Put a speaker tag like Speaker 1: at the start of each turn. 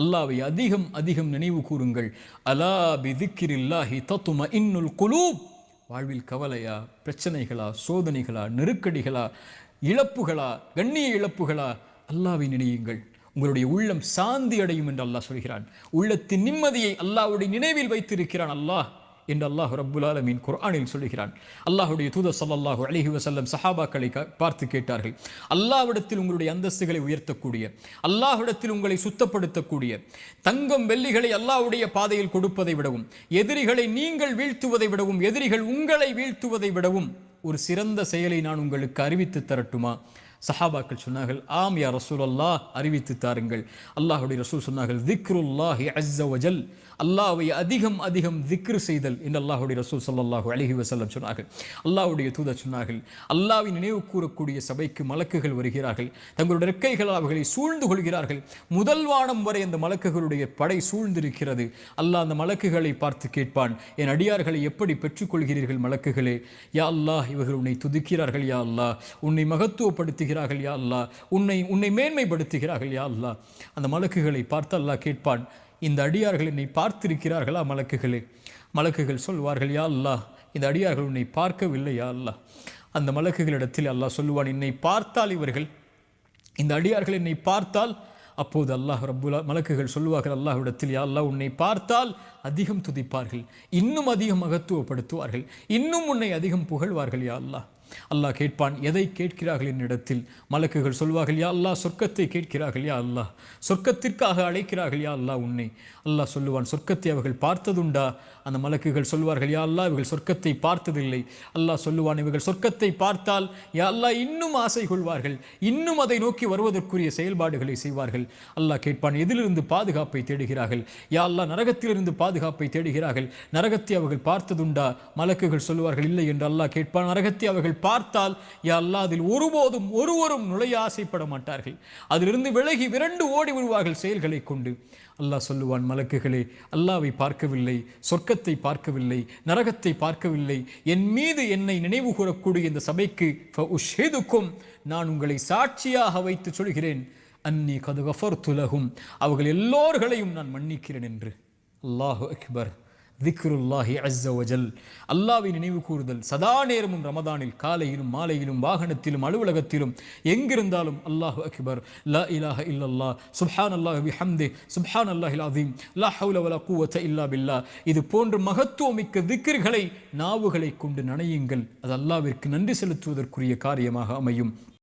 Speaker 1: அல்லாவை அதிகம் அதிகம் நினைவு கூறுங்கள். அலா பிதிக்கிரில்லாஹி தத்தும இன்னுல் குலூப். வாழ்வில் கவலையா பிரச்சனைகளா சோதனைகளா நெருக்கடிகளா இழப்புகளா கண்ணிய இழப்புகளா? அல்லாவை நினையுங்கள். உங்களுடைய உள்ளம் சாந்தி அடையும் என்று அல்லாஹ் சொல்கிறான். உள்ளத்தின் நிம்மதியை அல்லாஹ்வுடைய நினைவில் வைத்திருக்கிறான் அல்லாஹ். என்று அல்லாஹ் ரப்புல் ஆலமீன் குர்ஆனில் சொல்லுகிறான். அல்லாஹுடைய தூதர் சல்லாஹூ அலிஹி வசல்லம் சஹாபாக்களை பார்த்து கேட்டார்கள். அல்லாஹ்விடத்தில் உங்களுடைய அந்தஸ்துகளை உயர்த்தக்கூடிய அல்லாஹ்விடத்தில் உங்களை சுத்தப்படுத்தக்கூடிய தங்கம் வெள்ளிகளை அல்லாஹுடைய பாதையில் கொடுப்பதை விடவும் எதிரிகளை நீங்கள் வீழ்த்துவதை விடவும் எதிரிகள் உங்களை வீழ்த்துவதை விடவும் ஒரு சிறந்த செயலை நான் உங்களுக்கு அறிவித்து தரட்டுமா? சஹாபாக்கள் சொன்னார்கள் ஆம் யா ரசூல் அல்லாஹ் அறிவித்து தாருங்கள். அல்லாஹுடைய ரசூல் சொன்னார்கள் திக்ருல்லாஹி அஸ்ஸ அல்லாஹ்வை அதிகம் அதிகம் திக்ரு செய்தல் என்று அல்லாஹுடைய ரசூல் சல்லாஹு அலைஹி வசல்லம் சொன்னார்கள். அல்லாஹுடைய தூதர் சொன்னார்கள் அல்லாஹ்வை நினைவு கூறக்கூடிய சபைக்கு மலக்குகள் வருகிறார்கள் தங்களுடைய இறக்கைகள் அவர்களை சூழ்ந்து கொள்கிறார்கள். முதல் வானம் வரை அந்த மலக்குகளுடைய படை சூழ்ந்திருக்கிறது. அல்லாஹ் அந்த மலக்குகளை பார்த்து கேட்பான் என் அடியார்களை எப்படி பெற்றுக்கொள்கிறீர்கள் மலக்குகளே? யா அல்லாஹ் இவர்கள் உன்னை துதிக்கிறார்கள் யா அல்லாஹ். உன்னை மகத்துவப்படுத்துகிறார்கள் யா அல்லா உன்னை உன்னை மேன்மைப்படுத்துகிறார்கள் யா அல்லாஹ். அந்த மலக்குகளை பார்த்து அல்லாஹ் கேட்பான் இந்த அடியார்கள் என்னை பார்த்திருக்கிறார்களா மலக்குகளே? மலக்குகள் சொல்வார்கள் யா அல்லாஹ் இந்த அடியார்கள் உன்னை பார்க்கவில்லை யா அல்லாஹ். அந்த மலக்குகளிடத்தில் அல்லாஹ் சொல்லுவான் என்னை பார்த்தால் இவர்கள் இந்த அடியார்கள் என்னை பார்த்தால் அப்போது அல்லாஹ் ரப்புல்லா மலக்குகள் சொல்லுவார்கள் அல்லாஹ்விடத்தில் யா அல்லாஹ் உன்னை பார்த்தால் அதிகம் துதிப்பார்கள் இன்னும் அதிகம் மகத்துவப்படுத்துவார்கள் இன்னும் உன்னை அதிகம் புகழ்வார்கள் யா அல்லாஹ். அல்லாஹ் கேட்பான் எதை கேட்கிறார்கள் என்னிடத்தில்? மலக்குகள் சொல்வார்கள் யா அல்லாஹ் சொர்க்கத்தை கேட்கிறார்கள் யா அல்லாஹ். சொர்க்கத்திற்காக அழைக்கிறார்கள் யா அல்லாஹ் உன்னை. அல்லாஹ் சொல்லுவான் சொர்க்கத்தை அவர்கள் பார்த்ததுண்டா? அந்த மலக்குகள் சொல்வார்கள் யா அல்லாஹ் இவர்கள் சொர்க்கத்தை பார்த்ததில்லை. அல்லாஹ் சொல்லுவான் இவர்கள் சொர்க்கத்தை பார்த்தால் யா அல்லாஹ் இன்னும் ஆசை கொள்வார்கள் இன்னும் அதை நோக்கி வருவதற்குரிய செயல்பாடுகளை செய்வார்கள். அல்லாஹ் கேட்பான் எதிலிருந்து பாதுகாப்பை தேடுகிறார்கள்? யா அல்லாஹ் நரகத்திலிருந்து பாதுகாப்பை தேடுகிறார்கள் நரகத்தை அவர்கள் பார்த்ததுண்டா? மலக்குகள் சொல்லுவார்கள் இல்லை என்று அல்லாஹ் கேட்பான் நரகத்தை அவர்கள் பார்த்தால் யா அதில் ஒருபோதும் ஒருவரும் நுழைய ஆசைப்பட மாட்டார்கள். அதிலிருந்து விலகி விரண்டு ஓடி விடுவார்கள் செயல்களை கொண்டு. அல்லாஹ் சொல்லுவான் மலக்குகளே அல்லாவை பார்க்கவில்லை சொர்க்கத்தை பார்க்கவில்லை நரகத்தை பார்க்கவில்லை. என் மீது என்னை நினைவு கூறக்கூடிய இந்த சபைக்கு உஷேதுக்கும் நான் உங்களை சாட்சியாக வைத்து சொல்கிறேன். அன்னி கது கஃபர்துலகும் அவர்கள் எல்லோர்களையும் நான் மன்னிக்கிறேன் என்று. அல்லாஹு அக்பர். திக்ருல்லாஹி அஸ்ஸவஜல் அல்லாவை நினைவு கூறுதல் சதா நேரமும் ரமதானில் காலையிலும் மாலையிலும் வாகனத்திலும் அலுவலகத்திலும் எங்கிருந்தாலும் அல்லாஹு அக்பர். லா இலாஹ இல்லல்லா சுப்ஹான் அல்லாஹ் ஹம்தே சுப்ஹான் அல்லாஹில் அதீம் லா ஹவுல வலா கூவத்த இல்லா பில்லா. இது போன்ற மகத்துவமிக்க திக்ர்களை நாவுகளை கொண்டு நனையுங்கள். அது அல்லாவிற்கு நன்றி செலுத்துவதற்குரிய காரியமாக அமையும்.